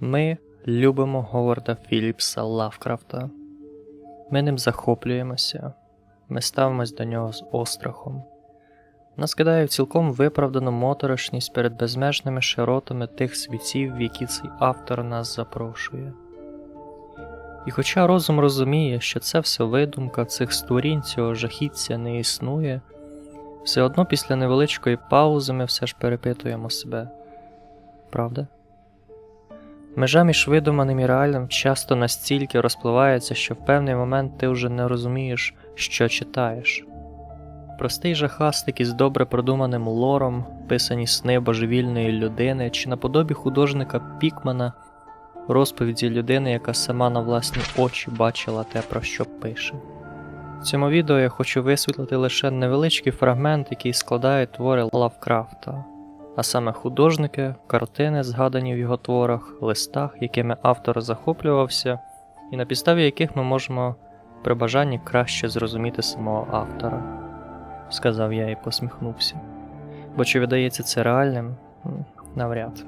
Ми любимо Говарда Філіпса Лавкрафта. Ми ним захоплюємося, ми ставимось до нього з острахом. Нас кидає в цілком виправдану моторошність перед безмежними широтами тих світів, в які цей автор нас запрошує. І хоча розум розуміє, що це все видумка цих створінь цього жахіття не існує, все одно після невеличкої паузи ми все ж перепитуємо себе. Правда? Межа між видуманим і реальним часто настільки розпливається, що в певний момент ти вже не розумієш, що читаєш. Простий жахастик із добре продуманим лором, писані сни божевільної людини чи наподобі художника Пікмана, розповіді людини, яка сама на власні очі бачила те, про що пише. В цьому відео я хочу висвітлити лише невеличкий фрагмент, який складає твори Лавкрафта, а саме художники, картини, згадані в його творах, листах, якими автор захоплювався, і на підставі яких ми можемо при бажанні краще зрозуміти самого автора, сказав я і посміхнувся. Бо чи видається це реальним? Навряд.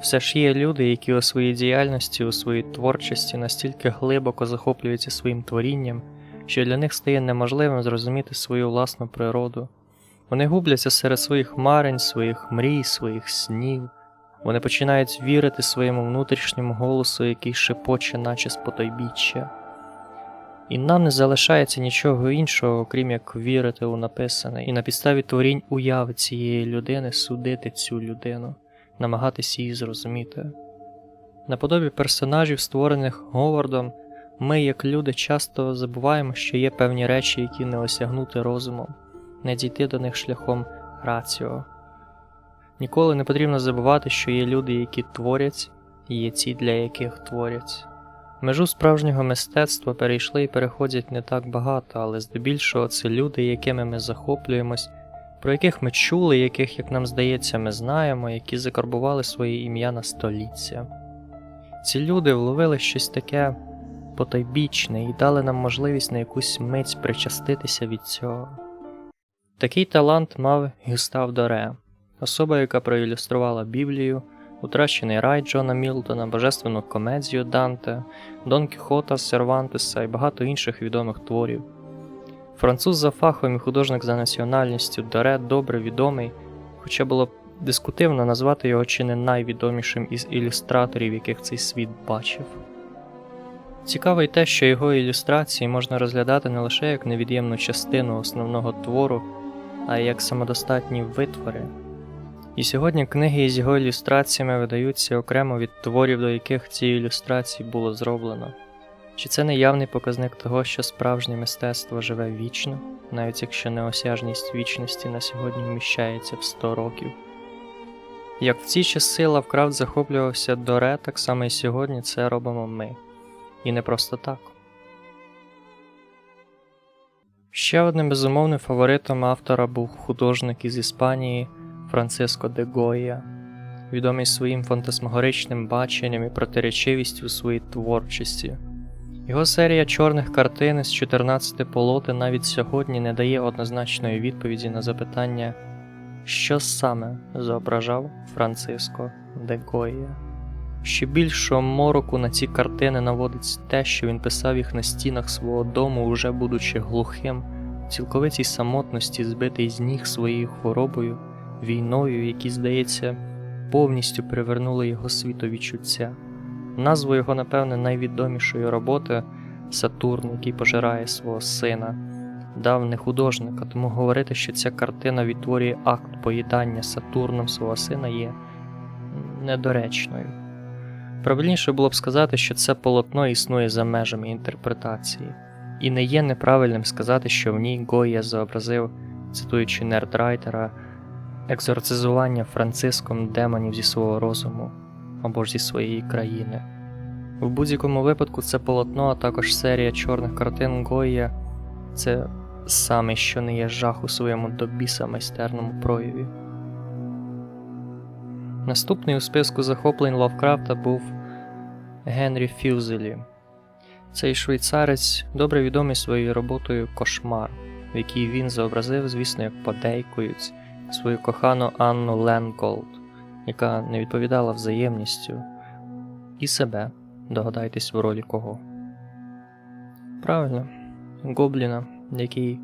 Все ж є люди, які у своїй діяльності, у своїй творчості настільки глибоко захоплюються своїм творінням, що для них стає неможливим зрозуміти свою власну природу. Вони губляться серед своїх марень, своїх мрій, своїх снів. Вони починають вірити своєму внутрішньому голосу, який шепоче, наче з потойбіччя. І нам не залишається нічого іншого, окрім як вірити у написане, і на підставі творінь уяви цієї людини судити цю людину, намагатися її зрозуміти. Наподобі персонажів, створених Говардом, ми, як люди, часто забуваємо, що є певні речі, які не осягнути розумом, не дійти до них шляхом раціо. Ніколи не потрібно забувати, що є люди, які творять, і є ті, для яких творять. Межу справжнього мистецтва перейшли і переходять не так багато, але здебільшого це люди, якими ми захоплюємось, про яких ми чули, яких, як нам здається, ми знаємо, які закарбували своє ім'я на століття. Ці люди вловили щось таке потайбічне і дали нам можливість на якусь мить причаститися від цього. Такий талант мав Гюстав Доре, особа, яка проілюструвала Біблію, Утрачений рай Джона Мілтона, Божественну комедію Данте, Дон Кіхота Сервантеса і багато інших відомих творів. Француз за фахом і художник за національністю Доре добре відомий, хоча було б дискутивно назвати його чи не найвідомішим із ілюстраторів, яких цей світ бачив. Цікаво й те, що його ілюстрації можна розглядати не лише як невід'ємну частину основного твору, а й як самодостатні витвори. І сьогодні книги із його ілюстраціями видаються окремо від творів, до яких ці ілюстрації було зроблено. Чи це не явний показник того, що справжнє мистецтво живе вічно, навіть якщо неосяжність вічності на сьогодні вміщається в 100 років? Як в ці часи Лавкрафт захоплювався Доре, так само і сьогодні це робимо ми. І не просто так. Ще одним безумовним фаворитом автора був художник із Іспанії Франциско де Гоя, відомий своїм фантасмагоричним баченням і протиречивістю у своїй творчості. Його серія чорних картин з 14 полотен навіть сьогодні не дає однозначної відповіді на запитання, що саме зображав Франциско де Гоя. Ще більшого мороку на ці картини наводить те, що він писав їх на стінах свого дому, уже будучи глухим, цілковитій самотності, збитий з ніг своєю хворобою, війною, які, здається, повністю привернули його світовідчуття. Назву його, напевне, найвідомішої роботи Сатурн, який пожирає свого сина, дав не художника, тому говорити, що ця картина відтворює акт поїдання Сатурном свого сина є недоречною. Правильніше було б сказати, що це полотно існує за межами інтерпретації, і не є неправильним сказати, що в ній Гоя зобразив, цитуючи нердрайтера, екзорцизування Франциском демонів зі свого розуму або ж зі своєї країни. В будь-якому випадку це полотно, а також серія чорних картин Гоя це саме що не є жах у своєму до біса майстерному прояві. Наступний у списку захоплень Лавкрафта був Генрі Фюзелі. Цей швейцарець добре відомий своєю роботою Кошмар, в якій він зобразив, звісно, як подейкують свою кохану Анну Ленголд, яка не відповідала взаємністю. І себе. Догадайтесь в ролі кого. Правильно, Гобліна, який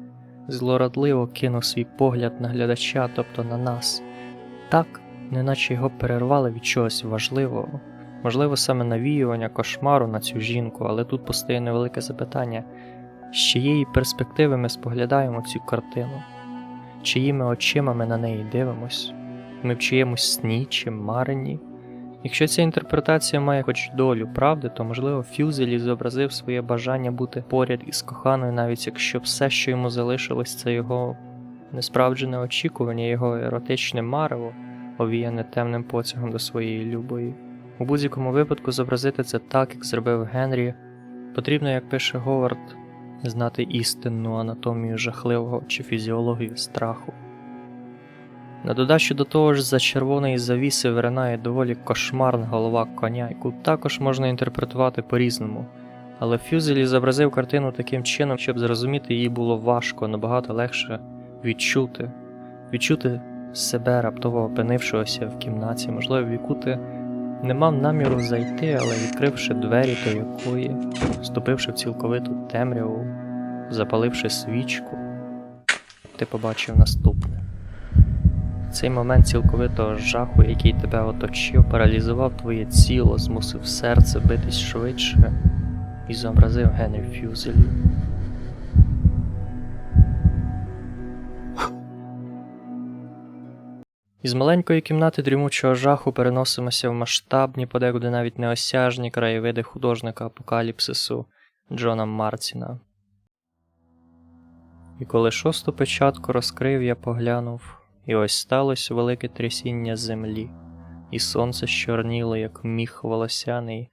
злорадливо кинув свій погляд на глядача, тобто на нас, так, неначе його перервали від чогось важливого, можливо, саме навіювання кошмару на цю жінку, але тут постає невелике запитання, з чиєї перспективи ми споглядаємо цю картину, чиїми очима ми на неї дивимось, ми в чиємусь сні чи маренні. Якщо ця інтерпретація має хоч долю правди, то можливо Фюзелі зобразив своє бажання бути поряд із коханою, навіть якщо все, що йому залишилось, це його несправджене очікування, його еротичне марево, овіяне темним потягом до своєї любої. У будь-якому випадку зобразити це так, як зробив Генрі, потрібно, як пише Говард, знати істинну анатомію жахливого чи фізіологію страху. На додачу до того ж, за червоної завіси виринає доволі кошмарна голова коня, яку також можна інтерпретувати по-різному. Але Фюзелі зобразив картину таким чином, щоб зрозуміти її було важко, набагато легше відчути, відчути себе раптово опинившогося в кімнаті, можливо, в яку ти не мав наміру зайти, але відкривши двері до якої, вступивши в цілковиту темряву, запаливши свічку, ти побачив наступне. Цей момент цілковитого жаху, який тебе оточив, паралізував твоє тіло, змусив серце битись швидше і зобразив Генрі Фюзелі. Із маленької кімнати дрімучого жаху переносимося в масштабні, подекуди навіть неосяжні краєвиди художника апокаліпсису Джона Мартіна. І коли шосту печатку розкрив, я поглянув, і ось сталося велике трясіння землі, і сонце щорніло, як міх волосяний,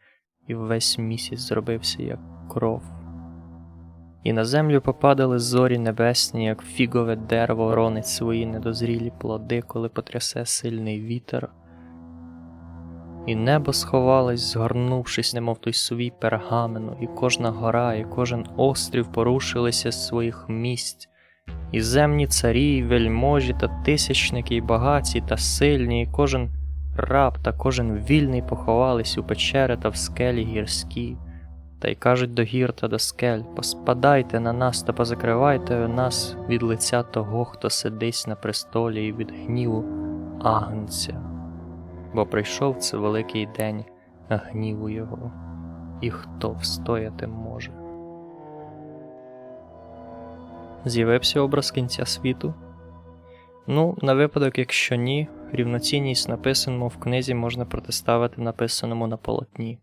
і весь місяць зробився, як кров. І на землю попадали зорі небесні, як фігове дерево ронить свої недозрілі плоди, коли потрясе сильний вітер. І небо сховалось, згорнувшись, немов той сувій пергамену, і кожна гора, і кожен острів порушилися з своїх місць, і земні царі, і вельможі та тисячники, і багаті та сильні, і кожен раб та кожен вільний поховались у печери та в скелі гірські. Та й кажуть до гір та до скель поспадайте на нас та позакривайте нас від лиця того, хто сидить на престолі, і від гніву агнця. Бо прийшов це великий день гніву його, і хто встояти може. З'явився образ кінця світу? Ну, на випадок, якщо ні, рівноцінність написаному в книзі можна протиставити написаному на полотні.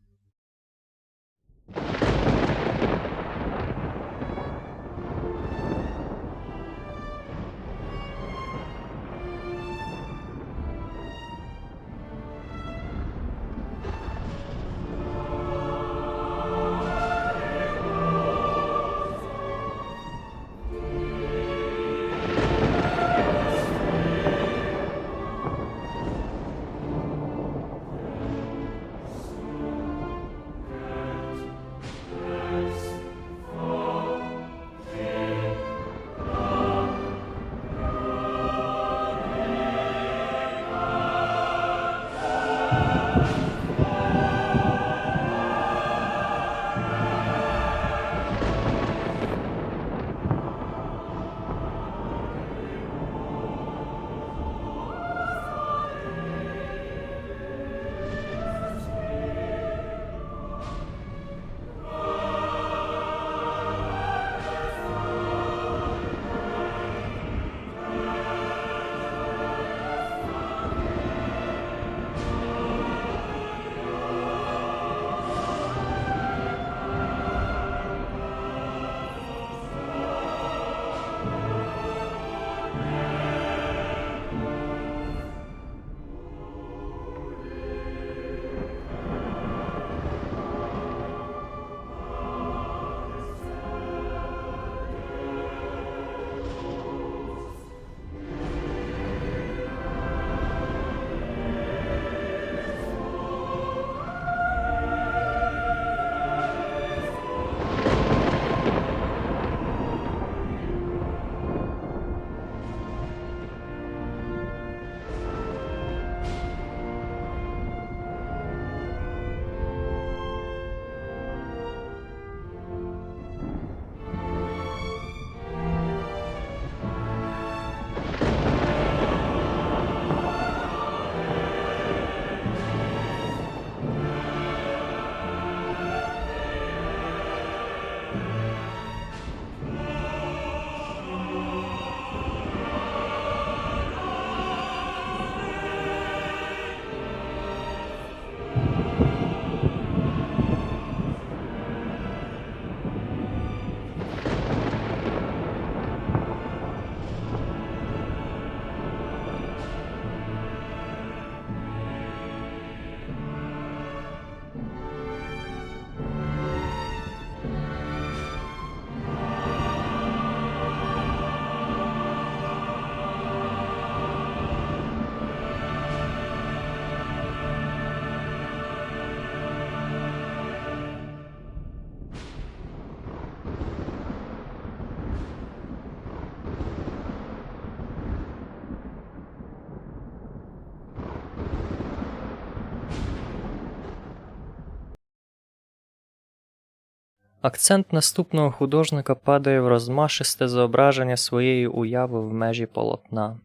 Акцент наступного художника падає в розмашисте зображення своєї уяви в межі полотна.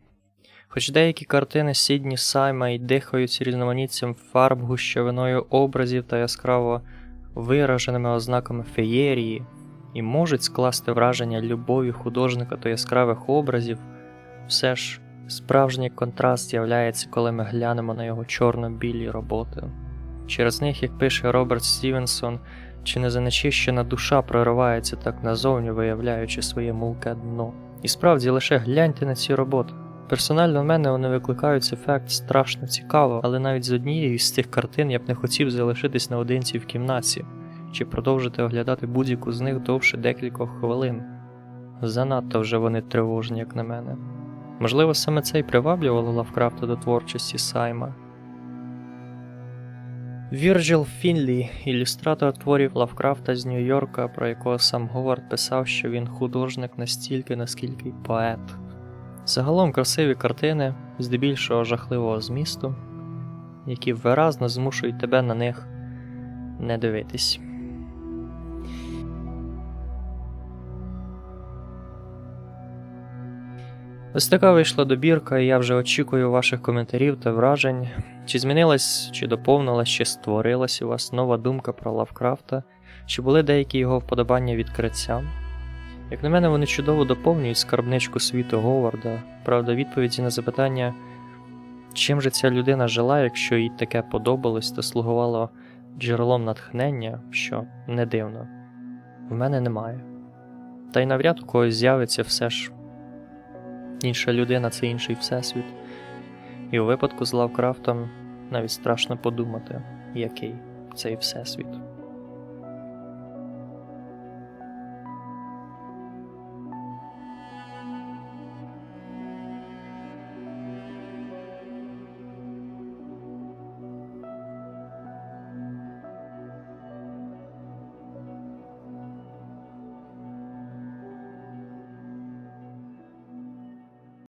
Хоч деякі картини Сідні Сайма й дихають різноманіттям фарб, гущавиною образів та яскраво вираженими ознаками феєрії, і можуть скласти враження любові художника до яскравих образів, все ж справжній контраст з'являється, коли ми глянемо на його чорно-білі роботи. Через них, як пише Роберт Стівенсон, чи не занечищена душа проривається так назовні, виявляючи своє мулке дно. І справді лише гляньте на ці роботи. Персонально в мене вони викликають ефект страшно цікаво, але навіть з однією з цих картин я б не хотів залишитись наодинці в кімнаті, чи продовжити оглядати будь-яку з них довше декількох хвилин. Занадто вже вони тривожні, як на мене. Можливо, саме це й приваблювало Лавкрафта до творчості Сайма. Вірджил Фінлі, ілюстратор творів Лавкрафта з Нью-Йорка, про якого сам Говард писав, що він художник настільки, наскільки й поет. Загалом красиві картини, здебільшого жахливого змісту, які виразно змушують тебе на них не дивитись. Ось така вийшла добірка, і я вже очікую ваших коментарів та вражень. Чи змінилась, чи доповнилась, чи створилась у вас нова думка про Лавкрафта, чи були деякі його вподобання відкриттям? Як на мене, вони чудово доповнюють скарбничку світу Говарда. Правда, відповіді на запитання, чим же ця людина жила, якщо їй таке подобалось та слугувало джерелом натхнення, що не дивно, в мене немає. Та й навряд у когось з'явиться все ж інша людина це інший всесвіт. І у випадку з Лавкрафтом навіть страшно подумати, який цей всесвіт.